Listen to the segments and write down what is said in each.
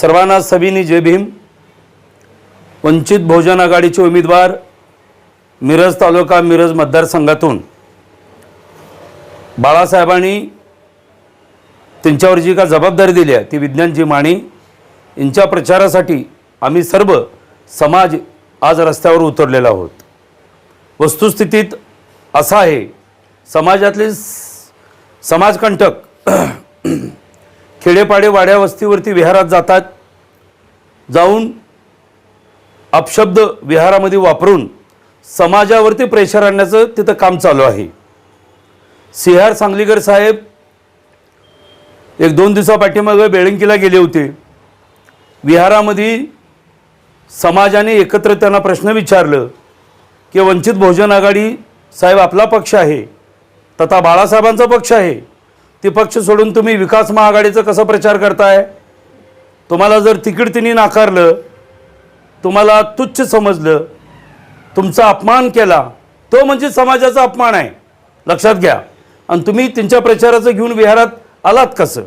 सर्वांना सभिनी जय भीम. वंचित बहुजन आघाडीचे उमेदवार मिरज तालुका मिरज मतदारसंघातून. बाळासाहेबांनी त्यांच्यावर जी का जबाबदारी दिली आहे ती विज्ञानजी माने यांच्या प्रचारासाठी आम्ही सर्व समाज आज रस्त्यावर उतरलेला आहोत. वस्तुस्थितीत असा आहे समाजातले समाजकंटक खेडेपाडे वाड्या वस्तीवरती विहारात जातात. जाऊन अपशब्द विहारामध्ये वापरून समाजावरती प्रेशर आणण्याचं तिथं काम चालू आहे. सिहार सांगलीकर साहेब एक दोन दिवसापाठीमागं बेळंकीला गेले होते. विहारामध्ये समाजाने एकत्र त्यांना प्रश्न विचारलं की वंचित बहुजन आघाडी साहेब आपला पक्ष आहे. तथा बाळासाहेबांचा पक्ष आहे. ते पक्ष सोडून तुम्ही विकास महाआघाडीचा कसा प्रचार करताय? तुम्हाला जर तिकीट तिने नाकारलं तुम्हाला तुच्छ समजलं तुमचा अपमान केला तो म्हणजे समाजाचा अपमान आहे. लक्षात घ्या. आणि तुम्ही त्यांच्या प्रचाराचं घेऊन विहारात आलात कसं?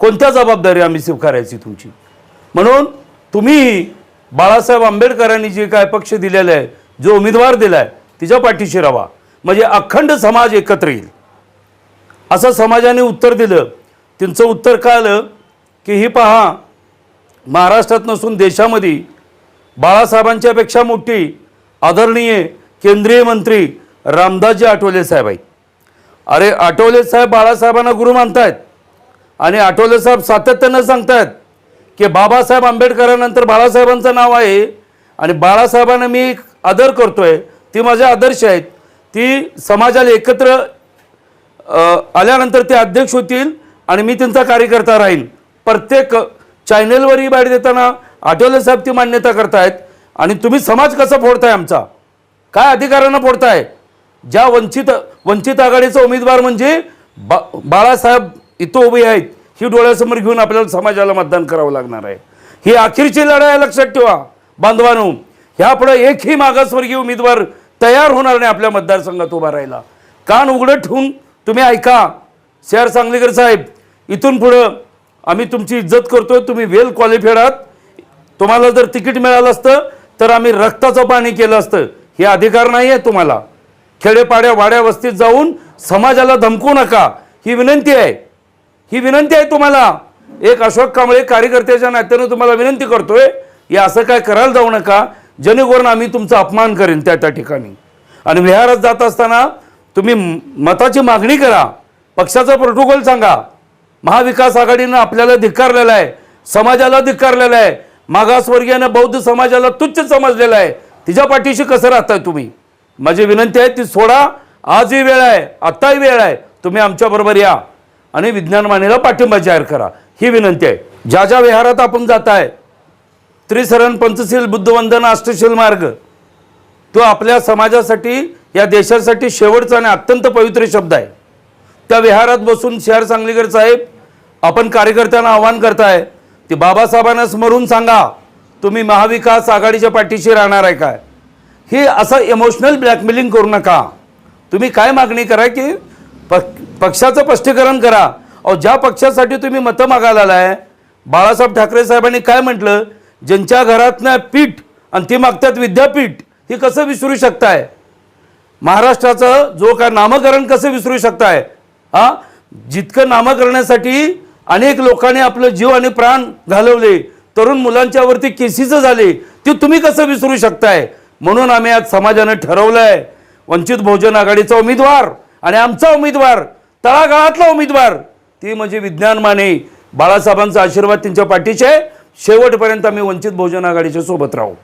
कोणत्या जबाबदारी आम्ही स्वीकारायची तुमची? म्हणून तुम्ही बाळासाहेब आंबेडकरांनी जे काय पक्ष दिलेलं आहे जो उमेदवार दिला आहे तिच्या पाठीशी राहा. म्हणजे अखंड समाज एकत्र येईल. असं समाजाने उत्तर दिलं. त्यांचं उत्तर काय आलं की ही पहा महाराष्ट्रात नसून देशामध्ये बाळासाहेबांच्यापेक्षा मोठी आदरणीय केंद्रीय मंत्री रामदासजी आठवले साहेब आहेत. अरे आठवले साहेब बाळासाहेबांना गुरु मानतायत आणि आठवले साहेब सातत्यानं सांगतायत की बाबासाहेब आंबेडकरानंतर बाळासाहेबांचं नाव आहे आणि बाळासाहेबांना मी आदर आदर करतोय. ती माझे आदर्श आहेत. ती समाजाला एकत्र आल्यानंतर ते अध्यक्ष होतील आणि मी त्यांचा कार्यकर्ता राहील. प्रत्येक चॅनेलवरही बाहेर देताना आठवले साहेब ती मान्यता करतायत. आणि तुम्ही समाज कसा फोडताय आमचा? काय अधिकाऱ्यांना फोडताय? ज्या वंचित वंचित आघाडीचा उमेदवार म्हणजे बा बाळासाहेब इथं उभे आहेत ही डोळ्यासमोर घेऊन आपल्याला समाजाला मतदान करावं लागणार आहे. ही अखेरची लढाई आहे लक्षात ठेवा. बांधवानो ह्यापुढे एकही मागासवर्गीय उमेदवार तयार होणार नाही आपल्या मतदारसंघात उभा राहिला कान उघडं ठेवून तुम्ही ऐका सी आर सांगलीकर साहेब इथून पुढं आम्ही तुमची इज्जत करतोय तुम्ही वेल क्वालिफाईड आहात. तुम्हाला जर तिकीट मिळालं असतं तर आम्ही रक्ताचं पाणी केलं असतं. हे अधिकार नाही आहे तुम्हाला. खेडेपाड्या वाड्या वस्तीत जाऊन समाजाला धमकू नका. ही विनंती आहे. ही विनंती आहे तुम्हाला. एक अशोक कांबळे कार्यकर्त्याच्या नात्यानं तुम्हाला विनंती करतोय या असं काय करायला जाऊ नका. जेणेकरून आम्ही तुमचा अपमान करेन त्या त्या ठिकाणी. आणि विहारात जात असताना तुम्ही म- मताची मागणी करा. पक्षाचा प्रोटोकॉल सांगा. महाविकास आघाडीनं आपल्याला धिक्कारलेला आहे. समाजाला धिक्कारलेला आहे. मागासवर्गीयानं बौद्ध समाजाला तुच्छ समजलेला आहे. तिच्या पाठीशी कसं राहताय तुम्ही? माझी विनंती आहे ती सोडा. आजही वेळ आहे आत्ताही वेळ आहे. तुम्ही आमच्याबरोबर या. आणि विज्ञान मानेला पाठिंबा जाहीर करा. ही विनंती आहे. ज्या ज्या विहारात आपण जात आहे त्रिसरण पंचशील बुद्धवंदन अष्टशील मार्ग तो आपल्या समाजासाठी या देशासाठी शेवटचा आणि अत्यंत पवित्र शब्द आहे. त्या विहारात बसून शहर सांगलीकर साहेब आपण कार्यकर्त्यांना आव्हान करताय ते बाबासाहेबांना स्मरून सांगा तुम्ही महाविकास आघाडीच्या पाठीशी राहणार आहे काय? हे असं इमोशनल ब्लॅकमेलिंग करू नका. तुम्ही काय मागणी करा की पक्षाचं स्पष्टीकरण करा. अहो ज्या पक्षासाठी तुम्ही मतं मागायला आलाय बाळासाहेब ठाकरे साहेबांनी काय म्हटलं? ज्यांच्या घरातनं पीठ आणि ती मागतात विद्यापीठ हे कसं विसरू शकताय? महाराष्ट्राचं जो काय नामकरण कसं विसरू शकताय? हा? जितकं नामकरणासाठी अनेक लोकांनी आपलं जीव आणि प्राण घालवले तरुण मुलांच्यावरती केसीचं झाले ते तुम्ही कसं विसरू शकताय? म्हणून आम्ही आज समाजानं ठरवलंय वंचित बहुजन आघाडीचा उमेदवार आणि आमचा उमेदवार तळागाळातला उमेदवार ती म्हणजे विज्ञान माने. बाळासाहेबांचा आशीर्वाद त्यांच्या पाठीचे शेवटपर्यंत आम्ही वंचित बहुजन आघाडीच्या सोबत राहू.